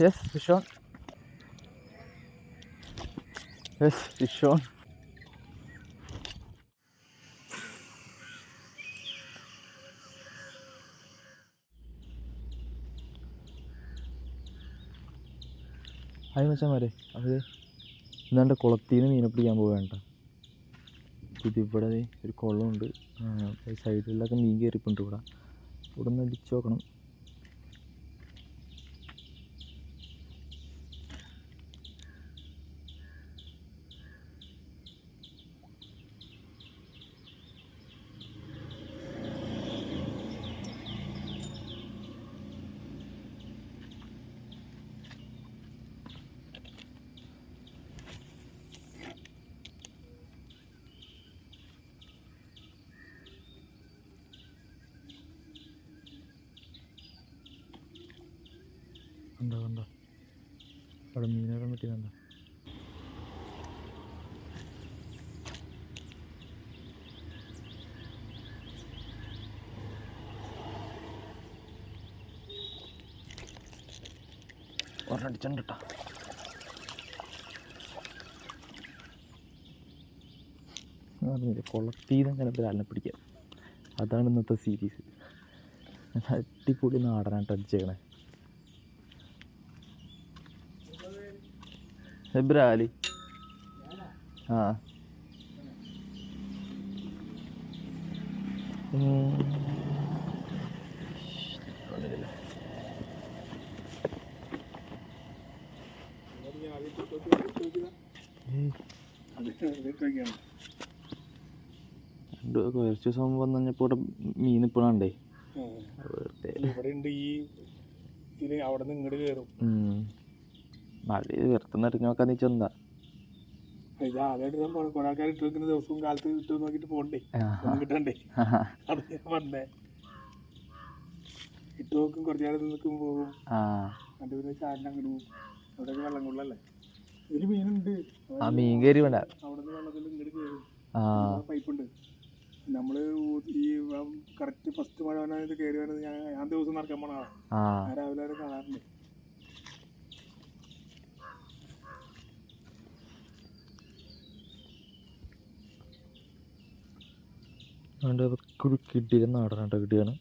Yes fish on yes fish on hi മച്ചാമാരെ അത് ഇന്നാണ്ട് കുളത്തിൽ നിന്ന് മീനെ പിടിക്കാൻ പോവേണ്ട ഇതിവിടെ ഒരു കുളമുണ്ട്. സൈഡിലൊക്കെ മീൻ കയറിപ്പുണ്ട് ഇവിടെ. ഇവിടെ നിന്ന് അടിച്ചു നോക്കണം കണ്ടോ കണ്ടോ അവിടെ മീനൊക്കെ പറ്റിയതുണ്ടോ ഒരടിച്ചുണ്ട് കേട്ടോ പറഞ്ഞില്ലേ കുളത്തീന്ന് അങ്ങനെ ഒരാളിനെ പിടിക്കാം? അതാണ് ഇന്നത്തെ സീരീസ് അടിപൊളി നാടനായിട്ട് അടിച്ചേക്കണേ. എബ്രാലി ആ. കുറച്ച് ദിവസം വന്നു കഴിഞ്ഞപ്പോൾ ഇവിടെ മീൻ ഇപ്പോഴാണ്ടേ ഇവിടെ ഉണ്ട് ഈ ഇതിൽ അവിടെ നിന്ന് ഇങ്ങോട്ട് കയറും മഴ വെറുതെ നിറഞ്ഞു നോക്കാന്ന് വെച്ചാൽ എന്താ ഇത് ആദ്യമായിട്ട് ഞാൻ പോണേ. കുറെ ആൾക്കാർ ഇട്ട് വെക്കുന്ന ദിവസവും കാലത്ത് ഇട്ട് നോക്കിയിട്ട് പോണ്ടേ? ഒന്നും കിട്ടണ്ടേ? അത് ഞാൻ പറഞ്ഞേ ഇട്ട് നോക്കും കുറച്ച് നേരം നിൽക്കും പോകും. ആ എന്നിട്ട് പിന്നെ ചാടിന് അങ്ങോട്ട് പോകും. അവിടെയൊക്കെ വെള്ളം കൊള്ളല്ലേ ഇതിൽ മീനുണ്ട്. ആ മീൻ കയറി വേണ്ട അവിടെ നിന്ന് വെള്ളത്തിൽ ഇങ്ങോട്ട് കയറും. ആ പൈപ്പ് ഉണ്ട് നമ്മൾ ഈ കറക്റ്റ് ഫസ്റ്റ് മഴ വന്നത് കേറി വരുന്നത് ഞാൻ ഞാൻ ദിവസം നടക്കാൻ പോണ രാവിലെ കാണാറുണ്ട് അതുകൊണ്ട് കിട്ടിയ ആട്ട കിട്ടിയാണ്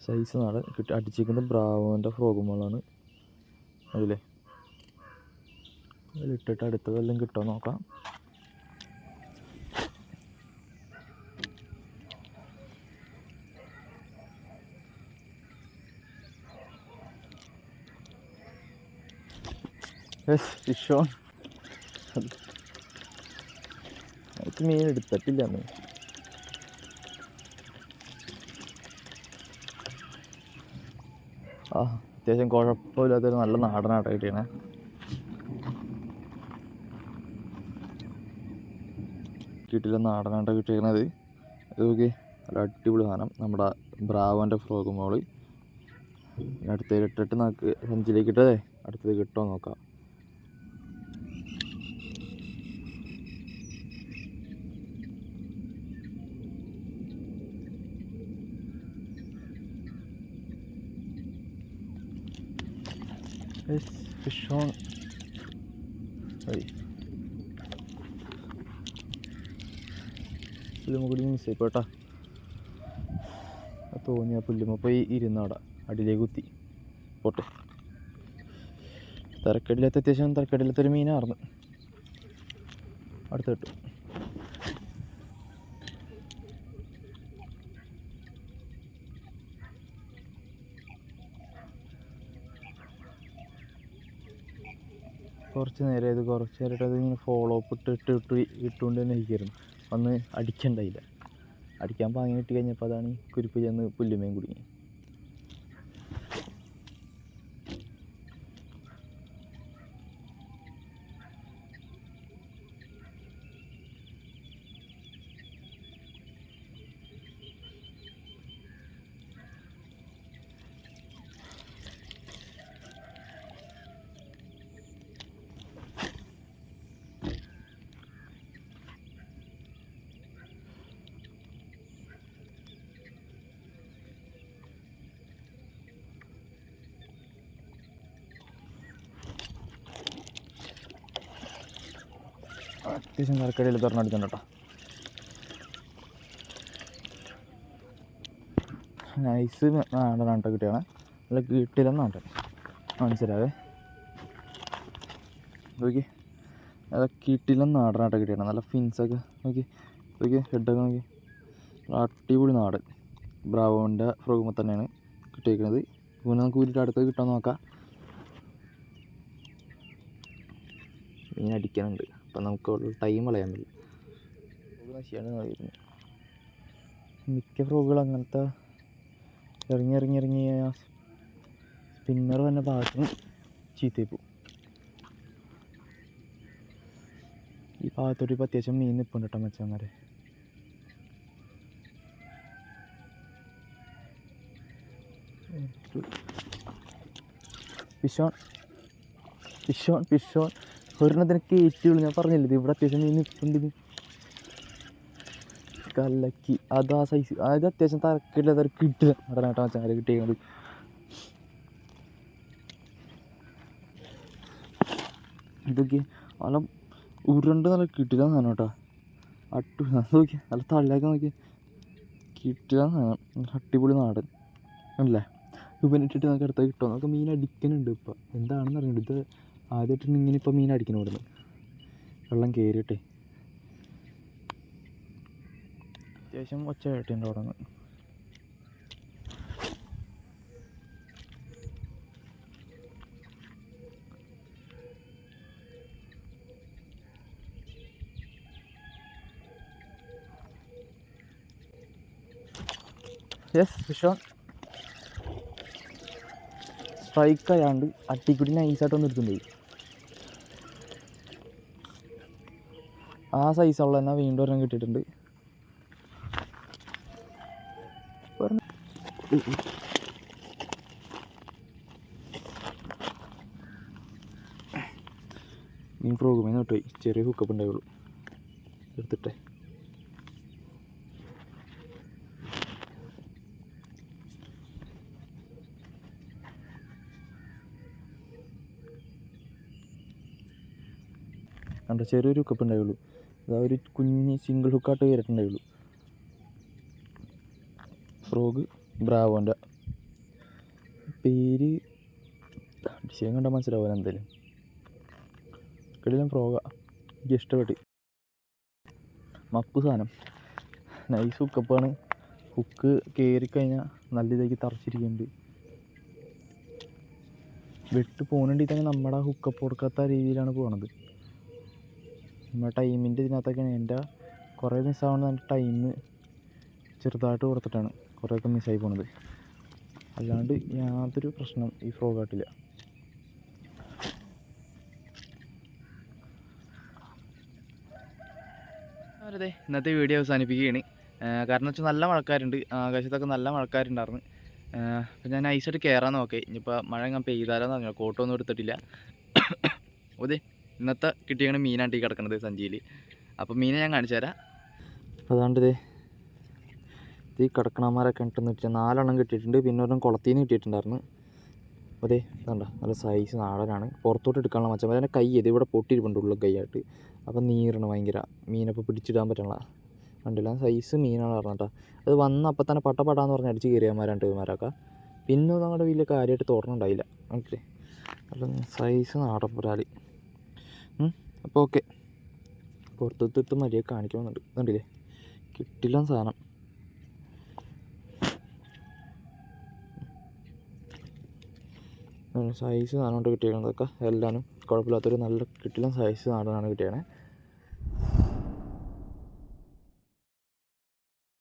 സൈസ് നാടൻ കിട്ടി അടിച്ചിരിക്കുന്നത് ബ്രാവോന്റെ മോളാണ് അതില്ലേ അതിലിട്ടിട്ട് അടുത്ത വല്ലതും കിട്ടുമോ നോക്കാം. ഫിഷ് എനിക്ക് മീൻ എടുത്തിട്ടില്ല അന്ന് ആ അത്യാവശ്യം കുഴപ്പമില്ലാത്തൊരു നല്ല നാടനാട്ട കിട്ടിയാണ് കിട്ടിയില്ല നാടനാട്ട കിട്ടിയിരുന്നത് ഇത് നോക്കി നല്ല അടിപൊളി സാധനം. നമ്മുടെ ബ്രാവോന്റെ ഫ്രോഗ് മോൾ. അടുത്തതിൽ ഇട്ടിട്ട് നമുക്ക് സഞ്ചിയിലേക്ക് ഇട്ടതേ അടുത്തത് കിട്ടുമോ നോക്കാം. Yes, fish on. Oi. Miss ആയിപ്പോട്ടാ തോന്നി ആ പുല്ലുമ്മ പോയി ഇരുന്നവിടെ അടിയിലേക്ക് കുത്തി. പോട്ടെ. തിരക്കടില്ലാത്ത അത്യാവശ്യം തിരക്കടില്ലാത്തൊരു മീനായിരുന്നു. അടുത്ത് കിട്ടും. കുറച്ച് നേരം ഇത് കുറച്ച് നേരമായിട്ട് അത് ഇങ്ങനെ ഫോളോ അപ്പ് ഇട്ട് ഇട്ട് ഇട്ട് ഇട്ടുകൊണ്ട് തന്നെ ഇരിക്കുകയായിരുന്നു. വന്ന് അടിക്കണ്ടായില്ല അടിക്കാൻ പാങ്ങി കിട്ടി കഴിഞ്ഞപ്പോൾ അതാണ് കുരുപ്പ് ചെന്ന് പുല്ലുമേയും കുടുങ്ങി. അത്യാവശ്യം കറക്കടിയിൽ തുറന്നടിച്ചിട്ടുണ്ട്? കേട്ടോ നൈസ് നാടനാണ് കേട്ടോ കിട്ടിയാണ്. നല്ല കിട്ടിയില്ലെന്ന് നാട്ടൻ മനസ്സിലാവേ നോക്കി. നല്ല കിട്ടിയില്ലെന്ന് നാടനാട്ടോ കിട്ടിയാണ്. നല്ല ഫിൻസൊക്കെ നോക്കി. നോക്കി ഹെഡൊക്കെ നോക്കി. അടിപൊളി നാടൻ. ബ്രാവോന്റെ ഫ്രോഗുമ്പോൾ തന്നെയാണ് കിട്ടിയിരിക്കുന്നത് പിന്നെ നമുക്ക് ഊരിട്ട് അടുത്ത് കിട്ടാൻ നോക്കാം. മീൻ അടിക്കാനുണ്ട് അപ്പം നമുക്ക് ടൈം കളയാൻ ഫ്രോഗ് നശിയാണ് കളയുന്നത് മിക്ക ഫ്രോഗുകൾ അങ്ങനത്തെ ഇറങ്ങി ഇറങ്ങി ഇറങ്ങി സ്പിന്നർ വന്ന ഭാഗത്തിന് ചീത്തയായി പോകും ഈ ഭാഗത്തോട്ട് ഇപ്പോൾ അത്യാവശ്യം മീൻ നിൽപ്പുണ്ട് കേട്ടോ മെച്ചന്മാരെ പിഷോൺ പിഷോൺ പിഷോൺ ഒരെണ്ണത്തിന് കയറ്റുള്ളൂ ഞാൻ പറഞ്ഞില്ലേ ഇവിടെ അത്യാവശ്യം മീൻ നിൽപ്പുണ്ട് കല്ലക്കി അത് ആ സൈസ് അത് അത്യാവശ്യം തരക്കില്ല തര കിട്ടില്ല അതാണ് മച്ചാൻ കിട്ടിയത് ഇതൊക്കെ നല്ല ഉരുണ്ട് നല്ല കിട്ടില്ല സാധനം കേട്ടോ. അട്ടു നോക്കി നല്ല തള്ളിയാക്കി നോക്കി. കിട്ടില്ല സാധനം. അടിപൊളി നാടൻ. അല്ലേ? ഇവനിട്ടിട്ട് നമുക്ക് അടുത്ത കിട്ടുമോ നമുക്ക് മീൻ അടിക്കുന്നുണ്ട് ഇപ്പം. എന്താണെന്ന് അറിയണ്ട ഇത് ആദ്യമായിട്ടാണ് ഇങ്ങനെ ഇപ്പോൾ മീൻ അടിക്കണം ഇവിടുന്ന്. വെള്ളം കയറിയിട്ടേ അത്യാവശ്യം ഒച്ച കേട്ടിട്ടുണ്ട് അവിടെ നിന്ന് യെസ് വിഷോൺ സ്ട്രൈക്ക് ആയാണ്ട് അട്ടിക്കുടി നൈസായിട്ട് ഒന്ന് എടുത്തുണ്ട് ആ സൈസുള്ള തന്നെ വീണ്ടും ഒരെണ്ണം കിട്ടിയിട്ടുണ്ട്. മീൻ പ്രോഗ്രാമിൽ വിട്ടുപോയി ചെറിയ ഹുക്കപ്പ് ഉണ്ടായുള്ളൂ എടുത്തിട്ടെ. കണ്ടോ ചെറിയൊരു ഹുക്കപ്പ് ഉണ്ടായുള്ളൂ. അതാ ഒരു കുഞ്ഞ് സിംഗിൾ ഹുക്കായിട്ട് കയറിയിട്ടുണ്ടായുള്ളൂ ഫ്രോഗ് ബ്രാവോന്റെ പേര് ഡിസൈൻ കണ്ടാൽ മനസ്സിലാവില്ല എന്തായാലും. കിടിലം ഫ്രോഗ എനിക്ക് ഇഷ്ടപ്പെട്ട്. മപ്പ് സാധനം. നൈസ് ഹുക്കപ്പാണ് ഹുക്ക് കയറിക്കഴിഞ്ഞാൽ നല്ല ഇതാക്കി തറച്ചിരിക്കുന്നുണ്ട്. വെട്ട് പോകുന്നുണ്ടെങ്കിൽ തന്നെ നമ്മുടെ ഹുക്കപ്പ് കൊടുക്കാത്ത രീതിയിലാണ് പോണത്. നമ്മുടെ ടൈമിന്റെ ഇതിനകത്തൊക്കെയാണ്. എന്റെ കുറേ മിസ്സാവുന്നത് എന്റെ ടൈം ചെറുതായിട്ട് കൊടുത്തിട്ടാണ്. കുറേയൊക്കെ മിസ്സായി പോണത്. അല്ലാണ്ട് യാതൊരു പ്രശ്നം ഈ ഫ്രോഗാട്ടില്ല അതെ ഇന്നത്തെ വീഡിയോ അവസാനിപ്പിക്കുകയാണ്. കാരണം വെച്ചാൽ നല്ല മഴക്കാരുണ്ട്. ആകാശത്തൊക്കെ നല്ല മഴക്കാരുണ്ടായിരുന്നു. അപ്പം ഞാൻ ഐസായിട്ട് കയറാൻ നോക്കേ. ഇനിയിപ്പോൾ മഴ ഞാൻ പെയ്താലോന്ന് പറഞ്ഞു കോട്ടൊന്നും എടുത്തിട്ടില്ല. അതെ ഇന്നത്തെ കിട്ടിയാണ് മീനാണ്ടി കിടക്കുന്നത് സഞ്ചിയിൽ അപ്പോൾ മീനെ ഞാൻ കാണിച്ചു തരാം. അതാണ്ട് ഇതേ ഈ കിടക്കണമാരൊക്കെ ഉണ്ടെന്ന് വെച്ചാൽ നാലെണ്ണം കിട്ടിയിട്ടുണ്ട് പിന്നെ ഒരെണ്ണം കുളത്തിൽ നിന്ന് കിട്ടിയിട്ടുണ്ടായിരുന്നു അതെ നല്ല സൈസ് നാടനാണ്. പുറത്തോട്ട് എടുക്കാനുള്ള മച്ചം അതിന്റെ കൈ ഇത് ഇവിടെ പൊട്ടിയിരിപ്പുണ്ട് ഉള്ള കൈയായിട്ട്. അപ്പം നീറണം ഭയങ്കര മീനപ്പോൾ പിടിച്ചിടാൻ പറ്റണ കണ്ടില്ല സൈസ് മീനാണ് പറഞ്ഞിട്ടാ. അത് വന്ന അപ്പം തന്നെ പട്ടപ്പടാന്ന് പറഞ്ഞ് അടിച്ച് കയറിയമാരാണ്ട് ഇവന്മാരൊക്കെ. പിന്നെ ഒന്നും അങ്ങോട്ട് വലിയ കാര്യമായിട്ട് തുറന്നുണ്ടായില്ല ഓക്കെ അപ്പം സൈസ് നാടൻ പുരാലി അപ്പോൾ ഓക്കെ പുറത്തെടുത്ത് മര്യാദ കാണിക്കണമെന്നുണ്ട് കണ്ടില്ലേ? കിട്ടില്ല സാധനം. സൈസ് സാധനം കൊണ്ട് കിട്ടിയിരിക്കുന്നതൊക്കെ എല്ലാനും കുഴപ്പമില്ലാത്തൊരു നല്ല കിട്ടില്ല സൈസ് സാധനമാണ് കിട്ടിയത്